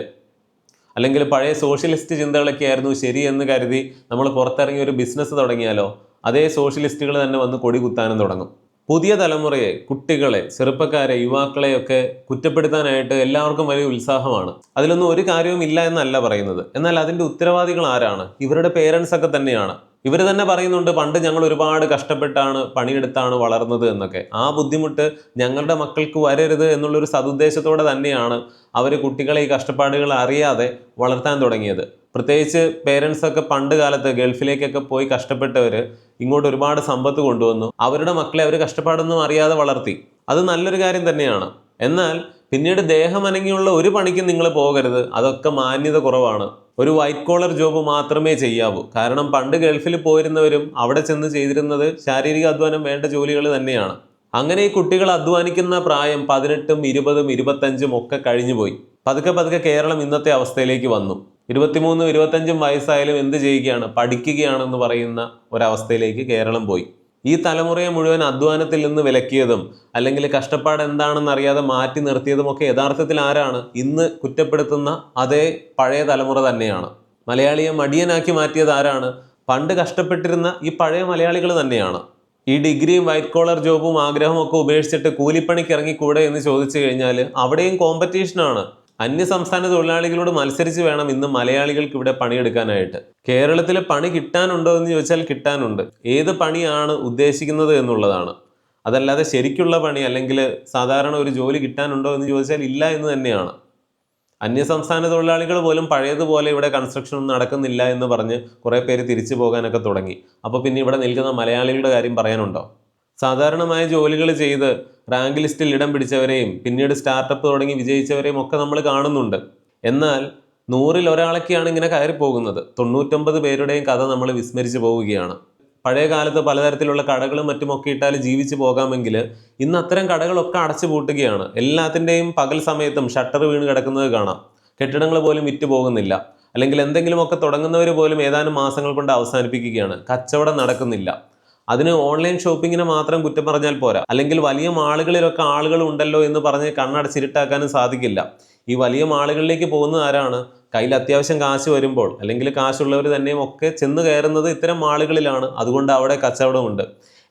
അല്ലെങ്കിൽ പഴയ സോഷ്യലിസ്റ്റ് ചിന്തകളൊക്കെ ആയിരുന്നു ശരി എന്ന് കരുതി നമ്മൾ പുറത്തിറങ്ങി ഒരു ബിസിനസ് തുടങ്ങിയാലോ അതേ സോഷ്യലിസ്റ്റുകൾ തന്നെ വന്ന് കൊടി കുത്താനും തുടങ്ങും. പുതിയ തലമുറയെ കുട്ടികളെ ചെറുപ്പക്കാരെ യുവാക്കളെയൊക്കെ കുറ്റപ്പെടുത്താനായിട്ട് എല്ലാവർക്കും വലിയ ഉത്സാഹമാണ്. അതിലൊന്നും ഒരു കാര്യവും ഇല്ല എന്നല്ല പറയുന്നത്. എന്നാൽ അതിന്റെ ഉത്തരവാദികൾ ആരാണ്? ഇവരുടെ പേരൻസ് ഒക്കെ തന്നെയാണ്. ഇവർ തന്നെ പറയുന്നുണ്ട് പണ്ട് ഞങ്ങൾ ഒരുപാട് കഷ്ടപ്പെട്ടാണ് പണിയെടുത്താണ് വളർന്നത് എന്നൊക്കെ. ആ ബുദ്ധിമുട്ട് ഞങ്ങളുടെ മക്കൾക്ക് വരരുത് എന്നുള്ളൊരു സതുദ്ദേശത്തോടെ തന്നെയാണ് അവർ കുട്ടികളെ ഈ കഷ്ടപ്പാടുകൾ അറിയാതെ വളർത്താൻ തുടങ്ങിയത്. പ്രത്യേകിച്ച് പേരൻസൊക്കെ പണ്ട് കാലത്ത് ഗൾഫിലേക്കൊക്കെ പോയി കഷ്ടപ്പെട്ടവർ ഇങ്ങോട്ട് ഒരുപാട് സമ്പത്ത് കൊണ്ടുവന്നു. അവരുടെ മക്കളെ അവർ കഷ്ടപ്പാടൊന്നും അറിയാതെ വളർത്തി. അത് നല്ലൊരു കാര്യം തന്നെയാണ്. എന്നാൽ പിന്നീട് ദേഹം അനങ്ങിയുള്ള ഒരു പണിക്കും നിങ്ങൾ പോകരുത്. അതൊക്കെ മാന്യത കുറവാണ്. ഒരു വൈറ്റ് കോളർ ജോബ് മാത്രമേ ചെയ്യാവൂ. കാരണം പണ്ട് ഗൾഫിൽ പോയിരുന്നവരും അവിടെ ചെന്ന് ചെയ്തിരുന്നത് ശാരീരിക അധ്വാനം വേണ്ട ജോലികൾ തന്നെയാണ്. അങ്ങനെ ഈ കുട്ടികൾ അധ്വാനിക്കുന്ന പ്രായം പതിനെട്ടും ഇരുപതും ഇരുപത്തഞ്ചും ഒക്കെ കഴിഞ്ഞുപോയി പതുക്കെ പതുക്കെ കേരളം ഇന്നത്തെ അവസ്ഥയിലേക്ക് വന്നു. ഇരുപത്തിമൂന്നും ഇരുപത്തഞ്ചും വയസ്സായാലും എന്ത് ചെയ്യുകയാണ്? പഠിക്കുകയാണെന്ന് പറയുന്ന ഒരവസ്ഥയിലേക്ക് കേരളം പോയി. ഈ തലമുറയെ മുഴുവൻ അധ്വാനത്തിൽ നിന്ന് വിലക്കിയതും അല്ലെങ്കിൽ കഷ്ടപ്പാട് എന്താണെന്ന് അറിയാതെ മാറ്റി നിർത്തിയതുമൊക്കെ യഥാർത്ഥത്തിൽ ആരാണ്? ഇന്ന് കുറ്റപ്പെടുത്തുന്ന അതേ പഴയ തലമുറ തന്നെയാണ്. മലയാളിയെ മടിയനാക്കി മാറ്റിയത് ആരാണ്? പണ്ട് കഷ്ടപ്പെട്ടിരുന്ന ഈ പഴയ മലയാളികൾ തന്നെയാണ്. ഈ ഡിഗ്രിയും വൈറ്റ് കോളർ ജോബും ആഗ്രഹവും ഒക്കെ ഉപേക്ഷിച്ചിട്ട് കൂലിപ്പണിക്ക് ഇറങ്ങിക്കൂടെ എന്ന് ചോദിച്ചു കഴിഞ്ഞാൽ അവിടെയും കോമ്പറ്റീഷനാണ് അന്യ സംസ്ഥാന തൊഴിലാളികളോട് മത്സരിച്ച് വേണം ഇന്ന് മലയാളികൾക്ക് ഇവിടെ പണിയെടുക്കാനായിട്ട്. കേരളത്തിൽ പണി കിട്ടാനുണ്ടോ എന്ന് ചോദിച്ചാൽ കിട്ടാനുണ്ട്. ഏത് പണിയാണ് ഉദ്ദേശിക്കുന്നത് എന്നുള്ളതാണ്. അതല്ലാതെ ശരിക്കുള്ള പണി അല്ലെങ്കിൽ സാധാരണ ഒരു ജോലി കിട്ടാനുണ്ടോ എന്ന് ചോദിച്ചാൽ ഇല്ല എന്ന് തന്നെയാണ്. അന്യസംസ്ഥാന തൊഴിലാളികൾ പോലും പഴയതുപോലെ ഇവിടെ കൺസ്ട്രക്ഷൻ ഒന്നും നടക്കുന്നില്ല എന്ന് പറഞ്ഞ് കുറേ പേര് തിരിച്ചു പോകാനൊക്കെ തുടങ്ങി. അപ്പോൾ പിന്നെ ഇവിടെ നിൽക്കുന്ന മലയാളികളുടെ കാര്യം പറയാനുണ്ടോ? സാധാരണമായ ജോലികൾ ചെയ്ത് റാങ്ക് ലിസ്റ്റിൽ ഇടം പിടിച്ചവരെയും പിന്നീട് സ്റ്റാർട്ടപ്പ് തുടങ്ങി വിജയിച്ചവരെയും ഒക്കെ നമ്മൾ കാണുന്നുണ്ട്. എന്നാൽ നൂറിൽ ഒരാളൊക്കെയാണ് ഇങ്ങനെ കയറി പോകുന്നത് തൊണ്ണൂറ്റൊമ്പത് പേരുടെയും കഥ നമ്മൾ വിസ്മരിച്ചു പോവുകയാണ്. പഴയ കാലത്ത് പലതരത്തിലുള്ള കടകളും മറ്റുമൊക്കെ ഇട്ടാൽ ജീവിച്ചു പോകാമെങ്കിൽ ഇന്ന് അത്തരം കടകളൊക്കെ അടച്ചു പൂട്ടുകയാണ്. എല്ലാത്തിന്റെയും പകൽ സമയത്തും ഷട്ടർ വീണ് കിടക്കുന്നത് കാണാം. കെട്ടിടങ്ങൾ പോലും വിറ്റ് പോകുന്നില്ല. അല്ലെങ്കിൽ എന്തെങ്കിലുമൊക്കെ തുടങ്ങുന്നവർ പോലും ഏതാനും മാസങ്ങൾ കൊണ്ട് അവസാനിപ്പിക്കുകയാണ്. കച്ചവടം നടക്കുന്നില്ല. അതിന് ഓൺലൈൻ ഷോപ്പിങ്ങിനെ മാത്രം കുറ്റം പറഞ്ഞാൽ പോരാ. അല്ലെങ്കിൽ വലിയ മാളുകളിലൊക്കെ ആളുകൾ ഉണ്ടല്ലോ എന്ന് പറഞ്ഞ് കണ്ണടച്ചിരുട്ടാക്കാനും സാധിക്കില്ല. ഈ വലിയ മാളുകളിലേക്ക് പോകുന്നത് ആരാണ്? കയ്യിൽ അത്യാവശ്യം കാശ് വരുമ്പോൾ അല്ലെങ്കിൽ കാശുള്ളവർ തന്നെയും ഒക്കെ ചെന്ന് കയറുന്നത് ഇത്തരം മാളുകളിലാണ്. അതുകൊണ്ട് അവിടെ കച്ചവടമുണ്ട്.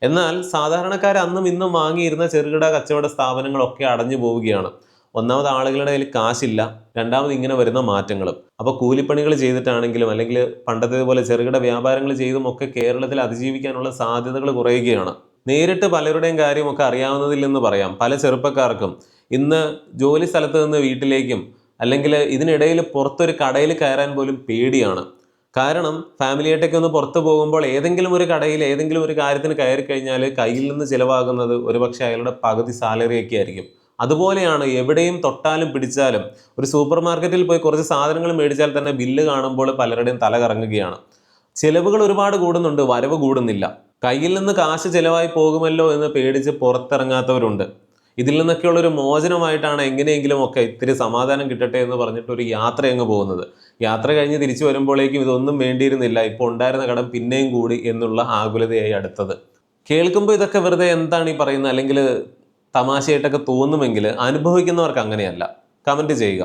എന്നാൽ സാധാരണക്കാർ അന്നും ഇന്നും വാങ്ങിയിരുന്ന ചെറുകിട കച്ചവട സ്ഥാപനങ്ങളൊക്കെ അടഞ്ഞു പോവുകയാണ്. ഒന്നാമത് ആളുകളുടെ കയ്യിൽ കാശില്ല രണ്ടാമത് ഇങ്ങനെ വരുന്ന മാറ്റങ്ങളും. അപ്പോൾ കൂലിപ്പണികൾ ചെയ്തിട്ടാണെങ്കിലും അല്ലെങ്കിൽ പണ്ടത്തേതുപോലെ ചെറുകിട വ്യാപാരങ്ങൾ ചെയ്തും ഒക്കെ കേരളത്തിൽ അതിജീവിക്കാനുള്ള സാധ്യതകൾ കുറയുകയാണ്. നേരിട്ട് പലരുടെയും കാര്യമൊക്കെ അറിയാവുന്നതിൽ നിന്ന് പറയാം. പല ചെറുപ്പക്കാർക്കും ഇന്ന് ജോലി സ്ഥലത്ത് നിന്ന് വീട്ടിലേക്കും അല്ലെങ്കിൽ ഇതിനിടയിൽ പുറത്തൊരു കടയിൽ കയറാൻ പോലും പേടിയാണ്. കാരണം ഫാമിലിയായിട്ടൊക്കെ ഒന്ന് പുറത്തു പോകുമ്പോൾ ഏതെങ്കിലും ഒരു കടയിൽ ഏതെങ്കിലും ഒരു കാര്യത്തിന് കയറി കഴിഞ്ഞാൽ കയ്യിൽ നിന്ന് ചിലവാകുന്നത് ഒരുപക്ഷെ അയാളുടെ പകുതി സാലറിയൊക്കെ ആയിരിക്കും. അതുപോലെയാണ് എവിടെയും തൊട്ടാലും പിടിച്ചാലും ഒരു സൂപ്പർ മാർക്കറ്റിൽ പോയി കുറച്ച് സാധനങ്ങൾ മേടിച്ചാൽ തന്നെ ബില്ല് കാണുമ്പോൾ പലരുടെയും തല കറങ്ങുകയാണ്. ചിലവുകൾ ഒരുപാട് കൂടുന്നുണ്ട് വരവ് കൂടുന്നില്ല. കയ്യിൽ നിന്ന് കാശ് ചിലവായി പോകുമല്ലോ എന്ന് പേടിച്ച് പുറത്തിറങ്ങാത്തവരുണ്ട്. ഇതിൽ നിന്നൊക്കെയുള്ള ഒരു മോചനമായിട്ടാണ് എങ്ങനെയെങ്കിലും ഒക്കെ ഇത്തിരി സമാധാനം കിട്ടട്ടെ എന്ന് പറഞ്ഞിട്ട് ഒരു യാത്ര അങ്ങ് പോകുന്നത്. യാത്ര കഴിഞ്ഞ് തിരിച്ചു വരുമ്പോഴേക്കും ഇതൊന്നും വേണ്ടിയിരുന്നില്ല. ഇപ്പോൾ ഉണ്ടായിരുന്ന കടം പിന്നെയും കൂടി എന്നുള്ള ആകുലതയായി അടുത്തത്. കേൾക്കുമ്പോൾ ഇതൊക്കെ വെറുതെ എന്താണ് ഈ പറയുന്നത്? അല്ലെങ്കിൽ തമാശയായിട്ടൊക്കെ തോന്നുമെങ്കിൽ അനുഭവിക്കുന്നവർക്ക് അങ്ങനെയല്ല. കമന്റ് ചെയ്യുക.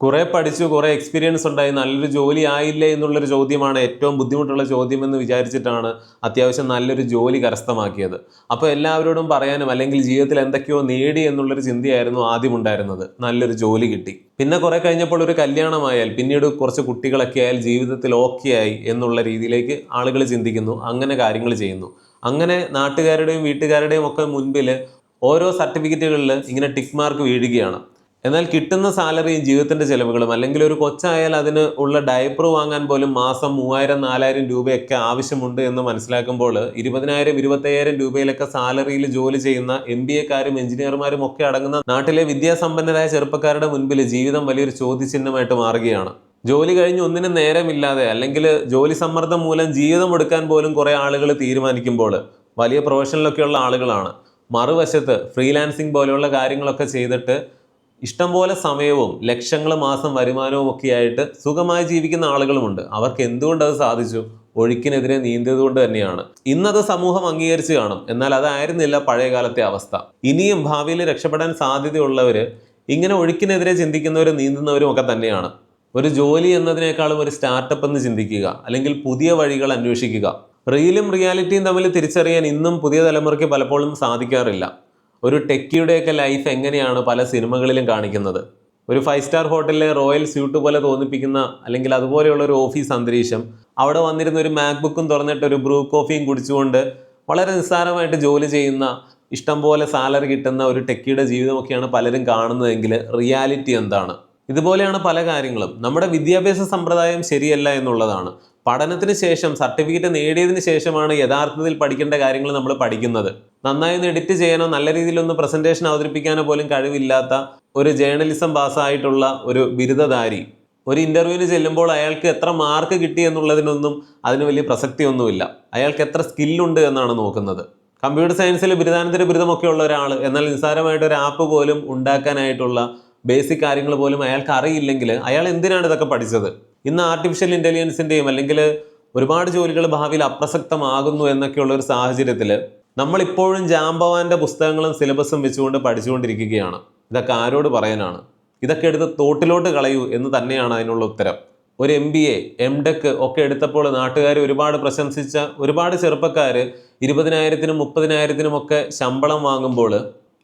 കുറേ പഠിച്ചു കുറേ എക്സ്പീരിയൻസ് ഉണ്ടായി നല്ലൊരു ജോലി ആയില്ലേ എന്നുള്ളൊരു ചോദ്യമാണ് ഏറ്റവും ബുദ്ധിമുട്ടുള്ള ചോദ്യമെന്ന് വിചാരിച്ചിട്ടാണ് അത്യാവശ്യം നല്ലൊരു ജോലി കരസ്ഥമാക്കിയത്. അപ്പോൾ എല്ലാവരോടും പറയാനും അല്ലെങ്കിൽ ജീവിതത്തിൽ എന്തൊക്കെയോ നേടി എന്നുള്ളൊരു ചിന്തയായിരുന്നു ആദ്യം ഉണ്ടായിരുന്നത്. നല്ലൊരു ജോലി കിട്ടി. പിന്നെ കുറേ കഴിഞ്ഞപ്പോൾ ഒരു കല്യാണമായാൽ പിന്നീട് കുറച്ച് കുട്ടികളൊക്കെ ആയാൽ ജീവിതത്തിൽ ഓക്കെ ആയി എന്നുള്ള രീതിയിലേക്ക് ആളുകൾ ചിന്തിക്കുന്നു അങ്ങനെ കാര്യങ്ങൾ ചെയ്യുന്നു. അങ്ങനെ നാട്ടുകാരുടെയും വീട്ടുകാരുടെയും ഒക്കെ മുൻപിൽ ഓരോ സർട്ടിഫിക്കറ്റുകളിൽ ഇങ്ങനെ ടിക്ക് മാർക്ക് വീഴുകയാണ്. എന്നാൽ കിട്ടുന്ന സാലറിയും ജീവിതത്തിന്റെ ചിലവുകളും അല്ലെങ്കിൽ ഒരു കൊച്ചായാൽ അതിന് ഉള്ള ഡയപ്പർ വാങ്ങാൻ പോലും മാസം മൂവായിരം നാലായിരം രൂപയൊക്കെ ആവശ്യമുണ്ട് എന്ന് മനസ്സിലാക്കുമ്പോൾ ഇരുപതിനായിരം ഇരുപത്തയ്യായിരം രൂപയിലൊക്കെ സാലറിയിൽ ജോലി ചെയ്യുന്ന എം ബി എക്കാരും എഞ്ചിനീയർമാരും ഒക്കെ അടങ്ങുന്ന നാട്ടിലെ വിദ്യാസമ്പന്നരായ ചെറുപ്പക്കാരുടെ മുൻപിൽ ജീവിതം വലിയൊരു ചോദ്യചിഹ്നമായിട്ട് മാറുകയാണ്. ജോലി കഴിഞ്ഞ് ഒന്നിനും നേരമില്ലാതെ അല്ലെങ്കിൽ ജോലി സമ്മർദ്ദം മൂലം ജീവിതം എടുക്കാൻ പോലും കുറേ ആളുകൾ തീരുമാനിക്കുമ്പോൾ വലിയ പ്രൊഫഷനിലൊക്കെയുള്ള ആളുകളാണ്. മറുവശത്ത് ഫ്രീലാൻസിങ് പോലെയുള്ള കാര്യങ്ങളൊക്കെ ചെയ്തിട്ട് ഇഷ്ടംപോലെ സമയവും ലക്ഷങ്ങൾ മാസം വരുമാനവും ഒക്കെ ആയിട്ട് സുഖമായി ജീവിക്കുന്ന ആളുകളുമുണ്ട്. അവർക്ക് എന്തുകൊണ്ട് അത് സാധിച്ചു? ഒഴുക്കിനെതിരെ നീന്തിയത് കൊണ്ട് തന്നെയാണ്. ഇന്നത് സമൂഹം അംഗീകരിച്ച് കാണും. എന്നാൽ അതായിരുന്നില്ല പഴയകാലത്തെ അവസ്ഥ. ഇനിയും ഭാവിയിൽ രക്ഷപ്പെടാൻ സാധ്യതയുള്ളവർ ഇങ്ങനെ ഒഴുക്കിനെതിരെ ചിന്തിക്കുന്നവരും നീന്തുന്നവരും ഒക്കെ തന്നെയാണ്. ഒരു ജോലി എന്നതിനേക്കാളും ഒരു സ്റ്റാർട്ടപ്പ് എന്ന് ചിന്തിക്കുക. അല്ലെങ്കിൽ പുതിയ വഴികൾ അന്വേഷിക്കുക. റിയലും റിയാലിറ്റിയും തമ്മിൽ തിരിച്ചറിയാൻ ഇന്നും പുതിയ തലമുറയ്ക്ക് പലപ്പോഴും സാധിക്കാറില്ല. ഒരു ടെക്കിയുടെയൊക്കെ ലൈഫ് എങ്ങനെയാണ് പല സിനിമകളിലും കാണിക്കുന്നത്? ഒരു ഫൈവ് സ്റ്റാർ ഹോട്ടലിലെ റോയൽ സ്യൂട്ട് പോലെ തോന്നിപ്പിക്കുന്ന അല്ലെങ്കിൽ അതുപോലെയുള്ള ഒരു ഓഫീസ് അന്തരീക്ഷം അവിടെ വന്നിരുന്ന ഒരു മാക്ബുക്കും തുറന്നിട്ട് ഒരു ബ്രൂ കോഫിയും കുടിച്ചുകൊണ്ട് വളരെ നിസ്സാരമായിട്ട് ജോലി ചെയ്യുന്ന ഇഷ്ടം പോലെ സാലറി കിട്ടുന്ന ഒരു ടെക്കിയുടെ ജീവിതമൊക്കെയാണ് പലരും കാണുന്നതെങ്കിൽ റിയാലിറ്റി എന്താണ്? ഇതുപോലെയാണ് പല കാര്യങ്ങളും. നമ്മുടെ വിദ്യാഭ്യാസ സമ്പ്രദായം ശരിയല്ല എന്നുള്ളതാണ്. പഠനത്തിന് ശേഷം സർട്ടിഫിക്കറ്റ് നേടിയതിന് ശേഷമാണ് യഥാർത്ഥത്തിൽ പഠിക്കേണ്ട കാര്യങ്ങൾ നമ്മൾ പഠിക്കുന്നത്. നന്നായി ഒന്ന് എഡിറ്റ് ചെയ്യാനോ നല്ല രീതിയിലൊന്ന് പ്രസന്റേഷൻ അവതരിപ്പിക്കാനോ പോലും കഴിവില്ലാത്ത ഒരു ജേർണലിസം പാസ്സായിട്ടുള്ള ഒരു ബിരുദധാരി. ഒരു ഇന്റർവ്യൂവിന് ചെല്ലുമ്പോൾ അയാൾക്ക് എത്ര മാർക്ക് കിട്ടി എന്നുള്ളതിനൊന്നും അതിന് വലിയ പ്രസക്തിയൊന്നുമില്ല. അയാൾക്ക് എത്ര സ്കില്ലുണ്ട് എന്നാണ് നോക്കുന്നത്. കമ്പ്യൂട്ടർ സയൻസിൽ ബിരുദാനന്തര ബിരുദമൊക്കെ ഉള്ള ഒരാൾ എന്നാൽ നിസ്സാരമായിട്ട് ഒരു ആപ്പ് പോലും ഉണ്ടാക്കാനായിട്ടുള്ള ബേസിക് കാര്യങ്ങൾ പോലും അയാൾക്ക് അറിയില്ലെങ്കിൽ അയാൾ എന്തിനാണ് ഇതൊക്കെ പഠിച്ചത്? ഇന്ന് ആർട്ടിഫിഷ്യൽ ഇന്റലിജൻസിന്റെയും അല്ലെങ്കിൽ ഒരുപാട് ജോലികൾ ഭാവിയിൽ അപ്രസക്തമാകുന്നു എന്നൊക്കെയുള്ള ഒരു സാഹചര്യത്തിൽ നമ്മളിപ്പോഴും ജാംബവാന്റെ പുസ്തകങ്ങളും സിലബസും വെച്ചുകൊണ്ട് പഠിച്ചുകൊണ്ടിരിക്കുകയാണ്. ഇതൊക്കെ ആരോട് പറയാനാണ്? ഇതൊക്കെ എടുത്ത് തോട്ടിലോട്ട് കളയൂ എന്ന് തന്നെയാണ് അതിനുള്ള ഉത്തരം. ഒരു M B A M tech ഒക്കെ എടുത്തപ്പോൾ നാട്ടുകാർ ഒരുപാട് പ്രശംസിച്ച ഒരുപാട് ചെറുപ്പക്കാർ ഇരുപതിനായിരത്തിനും മുപ്പതിനായിരത്തിനും ഒക്കെ ശമ്പളം വാങ്ങുമ്പോൾ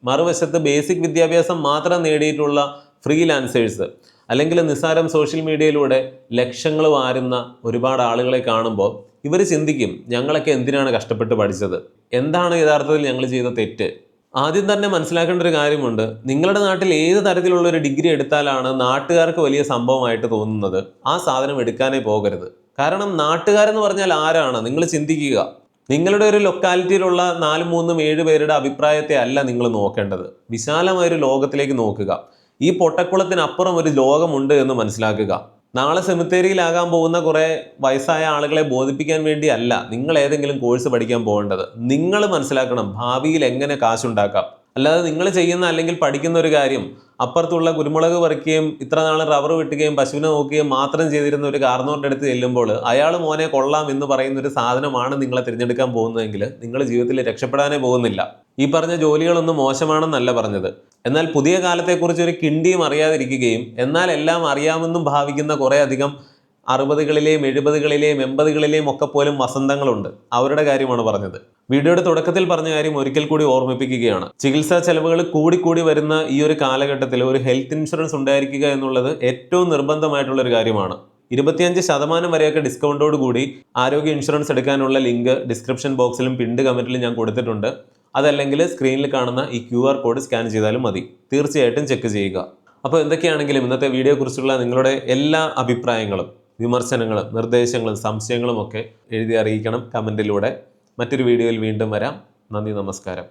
മറുവശത്ത് ബേസിക് വിദ്യാഭ്യാസം മാത്രം നേടിയിട്ടുള്ള ഫ്രീലാൻസേഴ്സ് അല്ലെങ്കിൽ നിസ്സാരം സോഷ്യൽ മീഡിയയിലൂടെ ലക്ഷങ്ങൾ വാരുന്ന ഒരുപാട് ആളുകളെ കാണുമ്പോൾ ഇവർ ചിന്തിക്കും ഞങ്ങളൊക്കെ എന്തിനാണ് കഷ്ടപ്പെട്ട് പഠിച്ചത്? എന്താണ് യഥാർത്ഥത്തിൽ ഞങ്ങൾ ചെയ്ത തെറ്റ്? ആദ്യം തന്നെ മനസ്സിലാക്കേണ്ട ഒരു കാര്യമുണ്ട്. നിങ്ങളുടെ നാട്ടിൽ ഏത് തരത്തിലുള്ള ഒരു ഡിഗ്രി എടുത്താലാണ് നാട്ടുകാർക്ക് വലിയ സംഭവമായിട്ട് തോന്നുന്നത്? ആ സാധനം എടുക്കാനേ പോകരുത്. കാരണം നാട്ടുകാരെന്ന് പറഞ്ഞാൽ ആരാണ്? നിങ്ങൾ ചിന്തിക്കുക. നിങ്ങളുടെ ഒരു ലൊക്കാലിറ്റിയിലുള്ള നാലും മൂന്നും ഏഴ് പേരുടെ അഭിപ്രായത്തെ അല്ല നിങ്ങൾ നോക്കേണ്ടത്. വിശാലമായ ഒരു ലോകത്തിലേക്ക് നോക്കുക. ഈ പൊട്ടക്കുളത്തിനപ്പുറം ഒരു ലോകമുണ്ട് എന്ന് മനസ്സിലാക്കുക. നാളെ സെമിത്തേരിയിലാകാൻ പോകുന്ന കുറേ വയസ്സായ ആളുകളെ ബോധിപ്പിക്കാൻ വേണ്ടിയല്ല നിങ്ങൾ ഏതെങ്കിലും കോഴ്സ് പഠിക്കാൻ പോകേണ്ടത്. നിങ്ങൾ മനസ്സിലാക്കണം ഭാവിയിൽ എങ്ങനെ കാശുണ്ടാക്കാം. അല്ലാതെ നിങ്ങൾ ചെയ്യുന്ന അല്ലെങ്കിൽ പഠിക്കുന്ന ഒരു കാര്യം അപ്പുറത്തുള്ള കുരുമുളക് പറിക്കുകയും ഇത്ര നാൾ റബ്ബർ വെട്ടുകയും പശുവിനെ നോക്കുകയും മാത്രം ചെയ്തിരുന്ന ഒരു കാർന്നോറിന്റെ അടുത്ത് ചെല്ലുമ്പോൾ അയാൾ മോനെ കൊള്ളാം എന്ന് പറയുന്ന ഒരു സാധനമാണ് നിങ്ങളെ തിരഞ്ഞെടുക്കാൻ പോകുന്നതെങ്കിൽ നിങ്ങൾ ജീവിതത്തിൽ രക്ഷപ്പെടാനേ പോകുന്നില്ല. ഈ പറഞ്ഞ ജോലികളൊന്നും മോശമാണെന്നല്ല പറഞ്ഞത്. എന്നാൽ പുതിയ കാലത്തെക്കുറിച്ച് ഒരു കിണ്ടിയും അറിയാതിരിക്കുകയും എന്നാൽ എല്ലാം അറിയാമെന്നും ഭാവിക്കുന്ന കുറേ അധികം അറുപതുകളിലെയും എഴുപതുകളിലെയും എൺപതുകളിലെയും ഒക്കെ പോലും വസന്തങ്ങളുണ്ട്. അവരുടെ കാര്യമാണ് പറഞ്ഞത്. വീഡിയോയുടെ തുടക്കത്തിൽ പറഞ്ഞ കാര്യം ഒരിക്കൽ കൂടി ഓർമ്മിപ്പിക്കുകയാണ്. ചികിത്സാ ചെലവുകൾ കൂടിക്കൂടി വരുന്ന ഈ ഒരു കാലഘട്ടത്തിൽ ഒരു ഹെൽത്ത് ഇൻഷുറൻസ് ഉണ്ടായിരിക്കുക എന്നുള്ളത് ഏറ്റവും നിർബന്ധമായിട്ടുള്ള ഒരു കാര്യമാണ്. ഇരുപത്തിയഞ്ച് ശതമാനം വരെയൊക്കെ ഡിസ്കൗണ്ടോട് കൂടി ആരോഗ്യ ഇൻഷുറൻസ് എടുക്കാനുള്ള ലിങ്ക് ഡിസ്ക്രിപ്ഷൻ ബോക്സിലും പിണ്ട് കമന്റിലും ഞാൻ കൊടുത്തിട്ടുണ്ട്. അതല്ലെങ്കിൽ സ്ക്രീനിൽ കാണുന്ന ഈ ക്യു ആർ കോഡ് സ്കാൻ ചെയ്താലും മതി. തീർച്ചയായിട്ടും ചെക്ക് ചെയ്യുക. അപ്പോൾ എന്തൊക്കെയാണെങ്കിലും ഇന്നത്തെ വീഡിയോയെക്കുറിച്ചുള്ള നിങ്ങളുടെ എല്ലാ അഭിപ്രായങ്ങളും വിമർശനങ്ങളും നിർദ്ദേശങ്ങളും സംശയങ്ങളും ഒക്കെ എഴുതി അറിയിക്കണം കമന്റിലൂടെ. മറ്റൊരു വീഡിയോയിൽ വീണ്ടും വരാം. നന്ദി നമസ്കാരം.